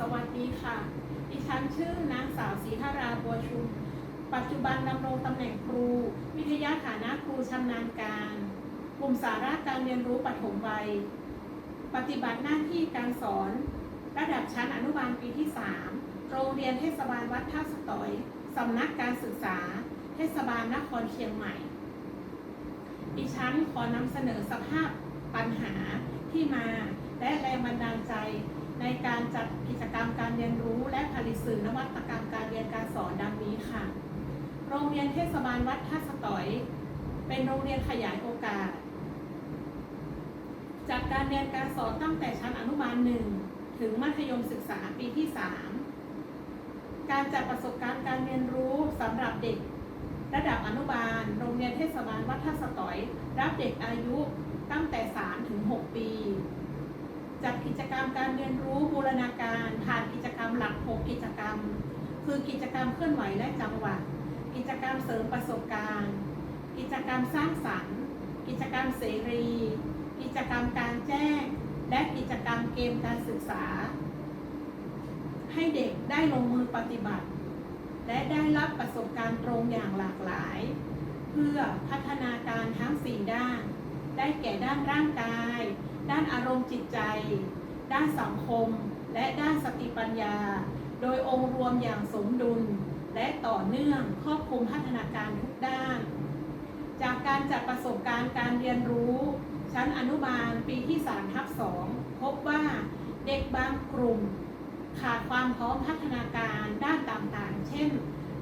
สวัสดีค่ะ ดิฉันชื่อนางสาวศรีธาราบัวชุม ปัจจุบันดำรงตำแหน่งครู วิทยาฐานะครูชำนาญการ กลุ่มสาระการเรียนรู้ปฐมวัย ปฏิบัติหน้าที่การสอน ระดับชั้นอนุบาลปีที่ 3 โรงเรียนเทศบาลวัดท่าสตอยสำนักการศึกษา เทศบาลนครเชียงใหม่ ดิฉันขอนำเสนอสภาพปัญหาที่มาและแรงบันดาลใจ ในการจัดกิจกรรมการเรียนรู้ และผลิตสื่อนวัตกรรมการเรียนการสอนดังนี้ค่ะ โรงเรียนเทศบาลวัดท่าสตอย เป็นโรงเรียนขยายโอกาส จากการเรียนการสอนตั้งแต่ชั้นอนุบาลหนึ่งถึงมัธยมศึกษาปีที่ 3 การจัดประสบการณ์การเรียนรู้สำหรับเด็ก ระดับอนุบาล โรงเรียนเทศบาลวัดท่าสตอย รับเด็กอายุตั้งแต่ 3 ถึง 6 ปี จัดกิจกรรมการเรียนรู้บูรณาการผ่านกิจกรรมหลัก 6 กิจกรรม คือกิจกรรมเคลื่อนไหวและจังหวะ กิจกรรมเสริมประสบการณ์ กิจกรรมสร้างสรรค์ กิจกรรมเสรี กิจกรรมการแจ้ง และกิจกรรมเกมการศึกษา ให้เด็กได้ลงมือปฏิบัติ และได้รับประสบการณ์ตรงอย่างหลากหลาย เพื่อพัฒนาการทั้งสี่ด้าน ได้แก่ด้านร่างกาย ด้านอารมณ์จิตใจ ด้านสังคม และด้านสติปัญญา โดยองค์รวมอย่างสมดุล และต่อเนื่องครอบคลุมพัฒนาการทุกด้าน จากการจัดประสบการณ์การเรียนรู้ ชั้นอนุบาลปีที่3ทับ2พบว่าเด็กบางกลุ่ม ขาดความพร้อมพัฒนาการด้านต่างๆ เช่น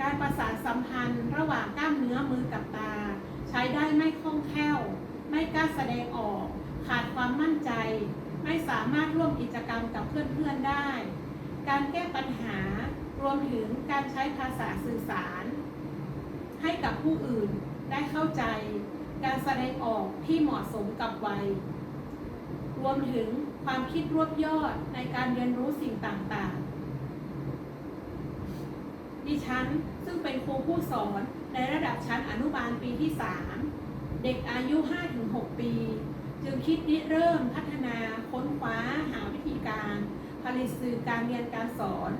การประสานสัมพันธ์ระหว่างกล้ามเนื้อมือกับตา ใช้ได้ไม่คล่องแคล่ว ไม่กล้าแสดงออก ขาดความมั่นใจ ไม่สามารถร่วมกิจกรรมกับเพื่อนๆได้ การแก้ปัญหารวมถึงการใช้ภาษาสื่อสาร ให้กับผู้อื่นได้เข้าใจ การแสดงออกที่เหมาะสมกับวัย รวมถึงความคิดรวบยอดในการเรียนรู้สิ่งต่างๆ ดิฉันซึ่งเป็นครูผู้สอนในระดับชั้นอนุบาลปีที่ 3 เด็กอายุ 5-6 ปี จึงคิดริเริ่มพัฒนาค้นคว้าหาวิธีการผลิตสื่อการเรียนการสอน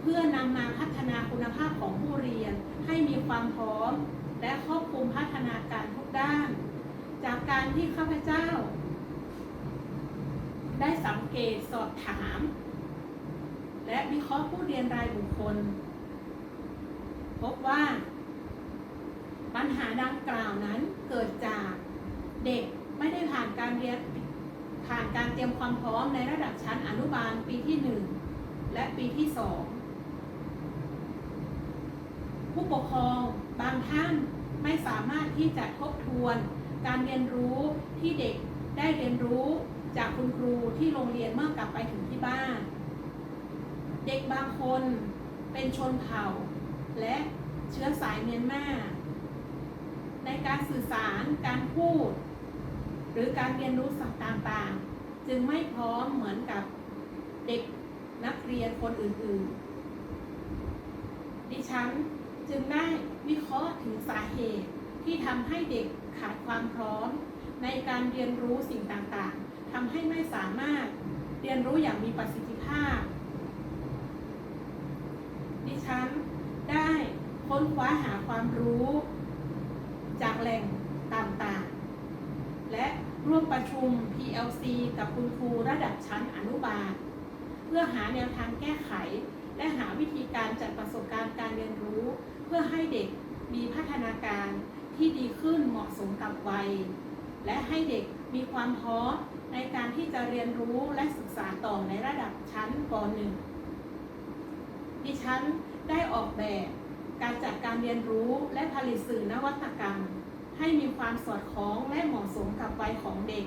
เพื่อนำมาพัฒนาคุณภาพของผู้เรียนให้มีความพร้อม และครอบคลุมพัฒนาการทุกด้าน จากการที่ข้าพเจ้า ได้สังเกตสอบถาม และวิเคราะห์ผู้เรียนรายบุคคล พบว่า ปัญหาดังกล่าวนั้นเกิดจากเด็ก ไม่ได้ผ่านการเรียนผ่านการเตรียมความพร้อมในระดับชั้นอนุบาลปีที่ 1 และปีที่ 2 ผู้ปกครองบางท่านไม่สามารถที่จะทบทวน การเรียนรู้ที่เด็กได้เรียนรู้จากคุณครูที่โรงเรียนเมื่อกลับไปถึงที่บ้าน เด็กบางคนเป็นชนเผ่า และเชื้อสายเมียนมาในการสื่อสารการพูด รือการเรียนรู้สัต่างๆ จึงไม่พร้อมเหมือนกับเด็กนักเรียนคนอื่นๆ ดิฉันจึงได้วิเคราะห์ถึงสาเหตุที่ทำให้เด็กขาดความพร้อม ในการเรียนรู้สิ่งต่างๆทำให้ไม่สามารถเรียนรู้อย่างมีประสิทธิภาพ ดิฉันได้ค้นคว้าหาความรู้ จากแหล่งต่างๆ และ ร่วมประชุม PLC กับคุณครูระดับชั้นอนุบาล เพื่อหาแนวทางแก้ไข และหาวิธีการจัดประสบการณ์การเรียนรู้ เพื่อให้เด็กมีพัฒนาการที่ดีขึ้นเหมาะสมกับวัย และให้เด็กมีความพร้อมในการที่จะเรียนรู้และศึกษาต่อในระดับชั้นป .1 ดิฉันได้ออกแบบการจัดการเรียนรู้และผลิตสื่อนวัตกรรม ให้มีความสอดคล้องและเหมาะสมกับวัยของเด็ก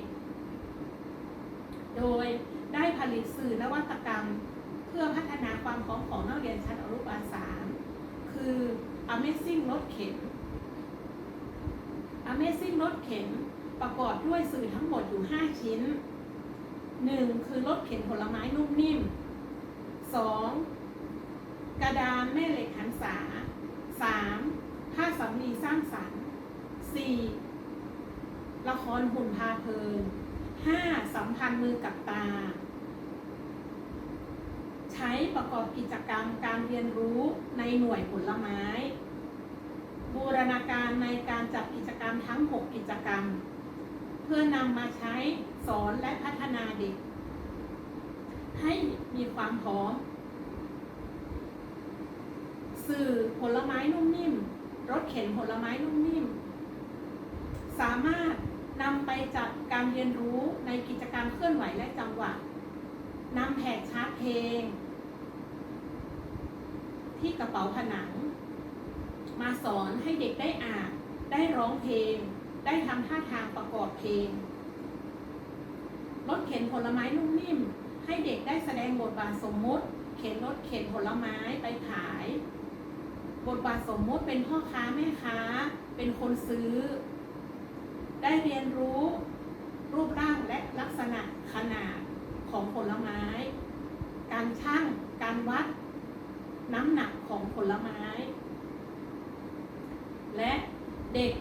โดยได้ผลิตสื่อนวัตกรรม เพื่อพัฒนาความพร้อมของนักเรียนชั้นอนุบาล3คือ Amazing รถเข็น Amazing รถเข็นประกอบด้วยสื่อทั้งหมดอยู่ 5 ชิ้น 1. คือรถเข็นผลไม้นุ่มนิ่ม 2. กระดานแม่เหล็กหันษา 3. ผ้าสำลีสร้างสรรค์ 4. ละครหุ่นพาเพลิน 5. สัมพันธ์มือกับตา ใช้ประกอบกิจกรรมการเรียนรู้ในหน่วยผลไม้ บูรณาการในการจัดกิจกรรมทั้ง 6 กิจกรรม เพื่อนำมาใช้สอนและพัฒนาเด็ก ให้มีความพร้อม สื่อผลไม้นุ่มนิ่มรถเข็นผลไม้นุ่มนิ่ม สามารถนำไปจัดการเรียนรู้ในกิจกรรมเคลื่อนไหวและจังหวะนำแผกชาร์จเพลง ที่กระเป๋าผนัง มาสอนให้เด็กได้อ่านได้ร้องเพลง ได้ทำท่าทางประกอบเพลงรถเข็นผลไม้นุ่มนิ่ม ให้เด็กได้แสดงบทบาทสมมุติ เข็นรถเข็นผลไม้ไปขาย บทบาทสมมุติเป็นพ่อค้าแม่ค้า เป็นคนซื้อ ได้เรียนรู้รูปร่างและลักษณะขนาดของผลไม้ การชั่ง การวัด น้ำหนักของผลไม้ และเด็ก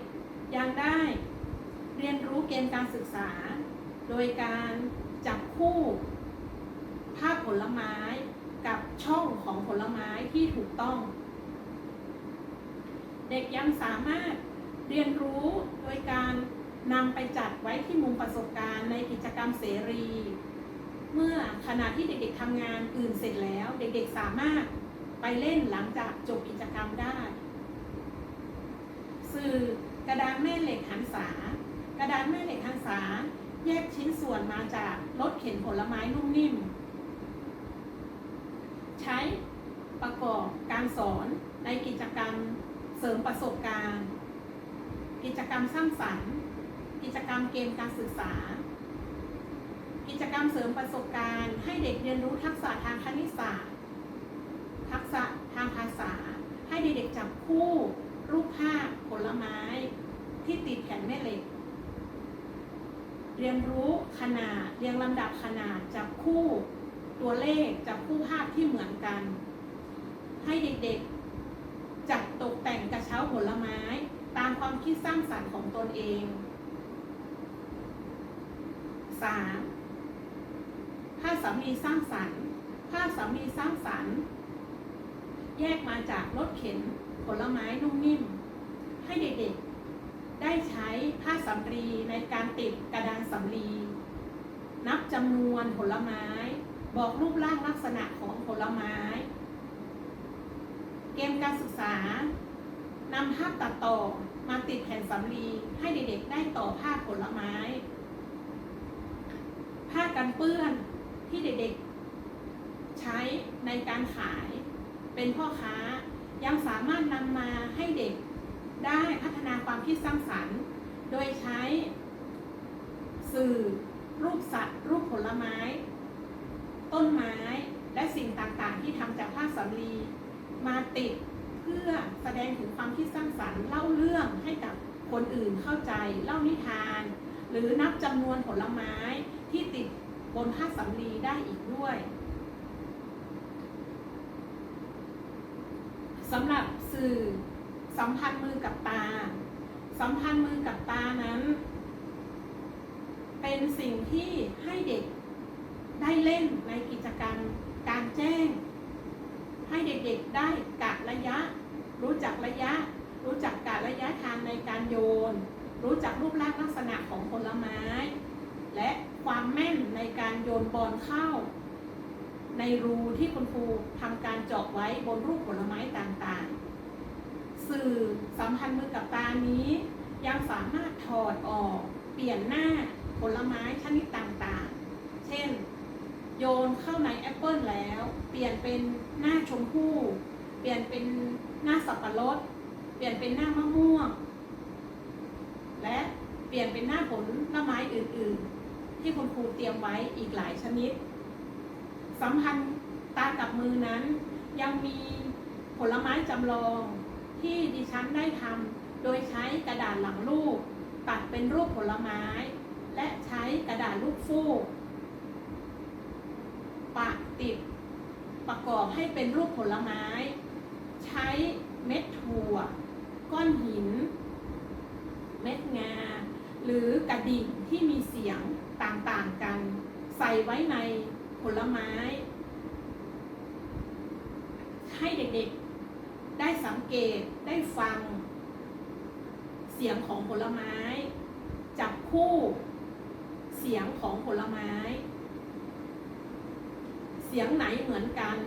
ยังได้เรียนรู้เกณฑ์การศึกษา โดยการจับคู่ภาพผลไม้กับช่องของผลไม้ที่ถูกต้อง เด็กยังสามารถเรียนรู้โดยการ นำไปจัดไว้ที่มุมประสบการณ์ในกิจกรรมเสรี เมื่อขณะที่เด็กๆทำงานอื่นเสร็จแล้ว เด็กๆสามารถไปเล่นหลังจากจบกิจกรรมได้ สื่อกระดานแม่เหล็กหันษากระดานแม่เหล็กหันษา แยกชิ้นส่วนมาจากรถเข็นผลไม้นุ่มนิ่ม ใช้ประกอบการสอนในกิจกรรมเสริมประสบการณ์ กิจกรรมสร้างสรรค์ กิจกรรมเกมการศึกษา กิจกรรมเสริมประสบการณ์ ให้เด็กเรียนรู้ทักษะทางคณิตศาสตร์ ทักษะทางภาษา ให้เด็กๆจับคู่ รูปภาพผลไม้ ที่ติดแผ่นแม่เหล็ก เรียนรู้ขนาดเรียงลำดับขนาดจับคู่ตัวเลขจับคู่ภาพที่เหมือนกัน ให้เด็กๆจัดตกแต่งกระเช้าผลไม้ ตามความคิดสร้างสรรค์ของตนเอง 3. ผ้าสามีสร้างสรรค์ผ้าสามีสร้างสรรค์ แยกมาจากรถเข็นผลไม้นุ่มนิ่ม ให้เด็กๆ ได้ใช้ผ้าสำลีในการติดกระดานสำลีนับจำนวนผลไม้ บอกรูปร่างลักษณะของผลไม้ เกมการศึกษานำภาพตัดต่อมาติดแผ่นสำลีให้เด็กๆได้ต่อภาพผลไม้ ผ้ากันเปื้อนที่เด็กๆ ใช้ในการขายเป็นพ่อค้ายังสามารถนำมาให้เด็กได้พัฒนาความคิดสร้างสรรค์ โดยใช้ สื่อ รูปสัตว์ รูปผลไม้ ต้นไม้และสิ่งต่างๆ ที่ทำจากผ้าสำลีมาติดเพื่อแสดงถึงความคิดสร้างสรรค์เล่าเรื่องให้กับคนอื่นเข้าใจ เล่านิทาน หรือนับจำนวนผลไม้ ที่ติดบนผ้าสำลีได้อีกด้วยสำหรับสื่อสัมพันธ์มือกับตา สัมพันธ์มือกับตานั้น เป็นสิ่งที่ให้เด็กได้เล่นในกิจกรรมการแจ้ง ให้เด็กๆได้กะระยะ รู้จักระยะ รู้จักกะระยะทางในการโยน รู้จักรูปร่างลักษณะของผลไม้ และ ความแม่นในการโยนบอลเข้า ในรูที่คุณครูทำการเจาะไว้บนรูปผลไม้ต่างๆ สื่อสัมพันธ์มือกับตานี้ ยังสามารถถอดออก เปลี่ยนหน้าผลไม้ชนิดต่างๆ เช่น โยนเข้าในแอปเปิลแล้ว เปลี่ยนเป็นหน้าชมพู่เปลี่ยนเป็นหน้าสับปะรด เปลี่ยนเป็นหน้ามะม่วง และเปลี่ยนเป็นหน้าผลไม้อื่นๆ ที่คุณครูเตรียมไว้อีกหลายชนิด สัมพันธ์ตากับมือนั้น ยังมีผลไม้จำลองที่ดิฉันได้ทำโดยใช้กระดาษหลังรูป ตัดเป็นรูปผลไม้ และใช้กระดาษลูกฟูกปะติดประกอบให้เป็นรูปผลไม้ ใช้เม็ดถั่ว ก้อนหิน เม็ดงา รือกระดิ่งที่มีเสียงต่างๆกัน ใส่ไว้ในผลไม้ ให้เด็กๆได้สังเกตได้ฟัง เสียงของผลไม้ จับคู่เสียงของผลไม้ เสียงไหนเหมือนกัน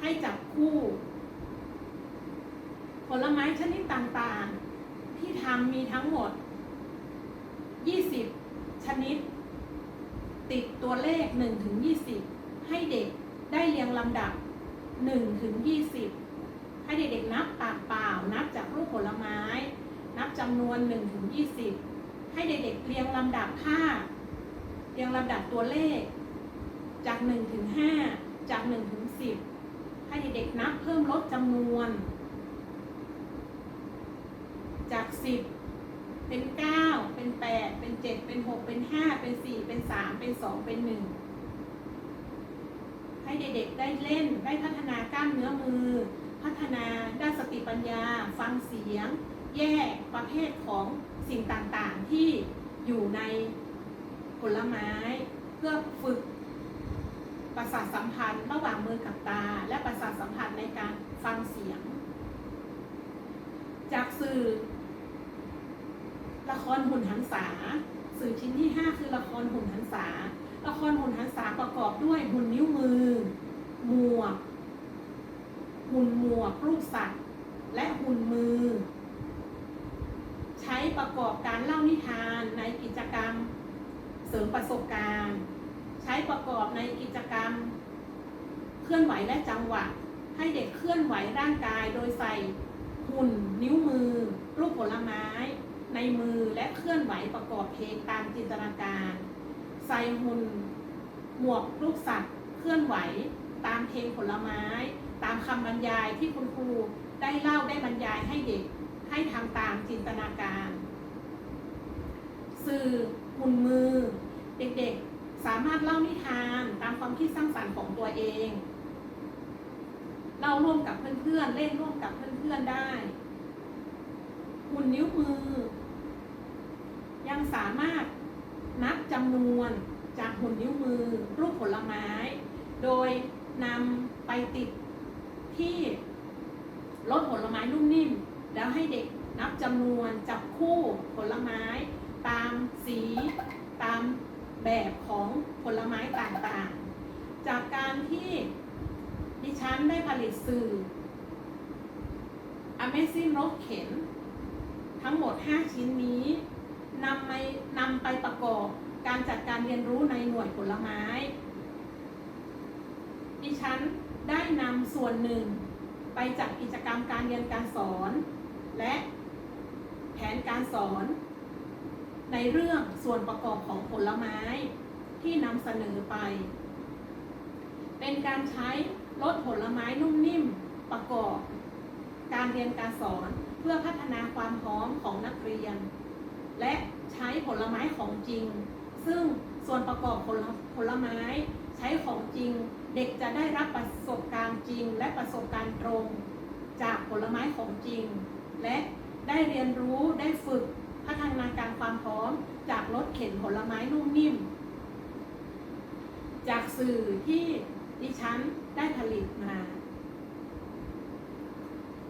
ให้จับคู่ ผลไม้ชนิดต่างๆ ที่ทำมีทั้งหมด 20 ชนิด ติดตัวเลข 1 ถึง 20 ให้เด็กได้เรียงลำดับ 1 ถึง 20 ให้เด็กๆนับปากเปล่า นับจากรูปผลไม้ นับจำนวน 1 ถึง 20 ให้เด็กๆเรียงลำดับค่า เรียงลำดับตัวเลข จาก 1 ถึง 5 จาก 1 ถึง 10 ให้เด็กๆนับเพิ่มลดจำนวน จาก 10 เป็น9เป็น8เป็น7เป็น6เป็น5เป็น4เป็น3เป็น2เป็น1ให้เด็กๆได้เล่นได้พัฒนากล้ามเนื้อมือ พัฒนาด้านสติปัญญา ฟังเสียง แยกประเภทของสิ่งต่างๆที่อยู่ในผลไม้ เพื่อฝึกประสาทสัมพันธ์ระหว่างมือกับตา และประสาทสัมผัสในการฟังเสียง จากสื่อ ละครหุ่นหันษา สื่อชิ้นที่ 5 คือละครหุ่นหันษา ละครหุ่นหันษาประกอบด้วยหุ่นนิ้วมือ หมวก หุ่นหมวกรูปสัตว์ และหุ่นมือ ใช้ประกอบการเล่านิทานในกิจกรรมเสริมประสบการณ์ ใช้ประกอบในกิจกรรม เคลื่อนไหวและจังหวะ ให้เด็กเคลื่อนไหวร่างกายโดยใส่หุ่นนิ้วมือ รูปผลไม้ ในมือและเคลื่อนไหวประกอบเพลงตามจินตนาการใส่หุ่นหมวกรูปสัตว์ เคลื่อนไหว ตามเพลงผลไม้ ตามคำบรรยายที่คุณครูได้เล่าได้บรรยายให้เด็กให้ทำตามจินตนาการ สื่อหุ่นมือ เด็กๆ สามารถเล่านิทานตามความคิดสร้างสรรค์ของตัวเองเล่าร่วมกับเพื่อนๆ เล่นร่วมกับเพื่อนๆ ได้ หุ่นนิ้วมือ ยังสามารถนับจำนวนจากหุ่นนิ้วมือรูปผลไม้ โดยนำไปติดที่รถผลไม้นุ่มนิ่ม แล้วให้เด็กนับจำนวนจับคู่ผลไม้ ตามสี ตามแบบของผลไม้ต่างๆ จากการที่ดิฉันได้ผลิตสื่อ Amazing รถเข็น ทั้งหมด 5 ชิ้นนี้ นำไปนำไปประกอบการจัดการเรียนรู้ในหน่วยผลไม้ ดิฉันได้นำส่วนหนึ่ง ไปจัดกิจกรรมการเรียนการสอน และแผนการสอน ในเรื่องส่วนประกอบของผลไม้ที่นำเสนอไป เป็นการใช้รถผลไม้นุ่มนิ่มประกอบ การเรียนการสอนเพื่อพัฒนาความพร้อมของนักเรียน และใช้ผลไม้ของจริง ซึ่งส่วนประกอบผลผลไม้ใช้ของจริง เด็กจะได้รับประสบการณ์จริง และประสบการณ์ตรง จากผลไม้ของจริง และได้เรียนรู้ได้ฝึกพัฒนาการความพร้อม จากรถเข็นผลไม้นุ่มนิ่ม จากสื่อที่ดิฉันได้ผลิตมา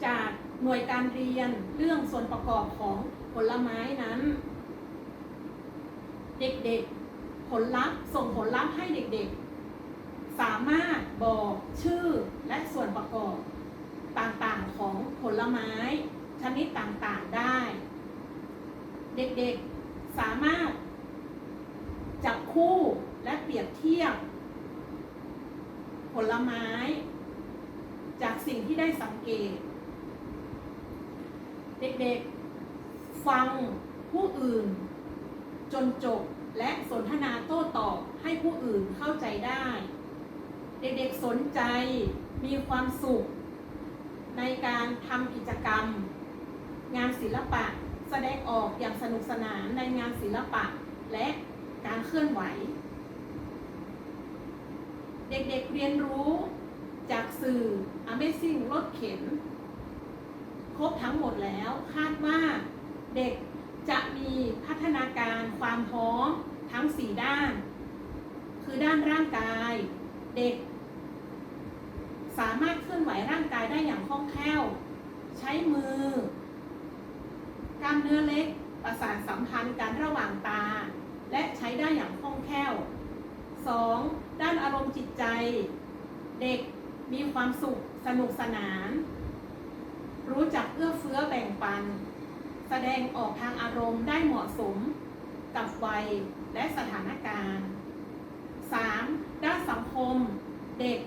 จากหน่วยการเรียนเรื่องส่วนประกอบของ ผลไม้นั้น เด็กๆ ผลลัพธ์ส่งผลลัพธ์ให้เด็กๆ สามารถบอกชื่อและส่วนประกอบต่างๆของผลไม้ชนิดต่างๆได้ เด็กๆสามารถ จับคู่และเปรียบเทียบ ผลไม้ จากสิ่งที่ได้สังเกต เด็กๆ ฟังผู้อื่น จนจบและสนทนาโต้ตอบให้ผู้อื่นเข้าใจได้ เด็กๆสนใจมีความสุข ในการทำกิจกรรม งานศิลปะแสดงออกอย่างสนุกสนานในงานศิลปะและการเคลื่อนไหว เด็กๆเรียนรู้จากสื่อ Amazing รถเข็น ครบทั้งหมดแล้วคาดว่า เด็กจะมีพัฒนาการความพร้อมทั้ง 4 ด้าน คือด้านร่างกาย เด็ก สามารถเคลื่อนไหวร่างกายได้อย่างคล่องแคล่ว ใช้มือกล้ามเนื้อเล็กประสานสัมพันธ์กันระหว่างตา และใช้ได้อย่างคล่องแคล่ว 2. ด้านอารมณ์จิตใจ เด็กมีความสุขสนุกสนาน รู้จักเอื้อเฟื้อแบ่งปัน แสดงออกทางอารมณ์ได้เหมาะสมกับวัยและสถานการณ์ 3. ด้านสังคม เด็ก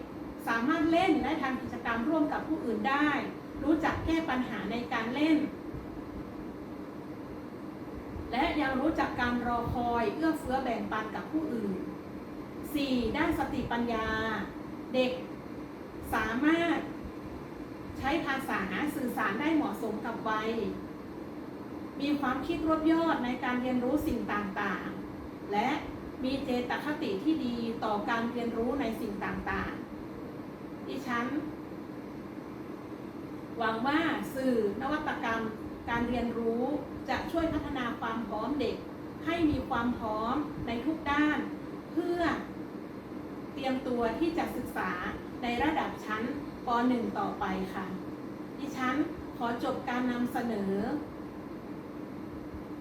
สามารถเล่นและทำกิจกรรมร่วมกับผู้อื่นได้ รู้จักแก้ปัญหาในการเล่น และยังรู้จักการรอคอยเอื้อเฟื้อแบ่งปันกับผู้อื่น 4. ด้านสติปัญญา เด็กสามารถใช้ภาษาสื่อสารได้เหมาะสมกับวัย มีความคิดรวบยอดในการเรียนรู้สิ่งต่างๆ และมีเจตคติที่ดีต่อการเรียนรู้ในสิ่งต่างๆ ดิฉัน หวังว่าสื่อนวัตกรรมการเรียนรู้จะช่วยพัฒนาความพร้อมเด็ก ให้มีความพร้อมในทุกด้าน เพื่อเตรียมตัวที่จะศึกษาในระดับชั้นป .1 ต่อไปค่ะ ดิฉันขอจบการนำเสนอ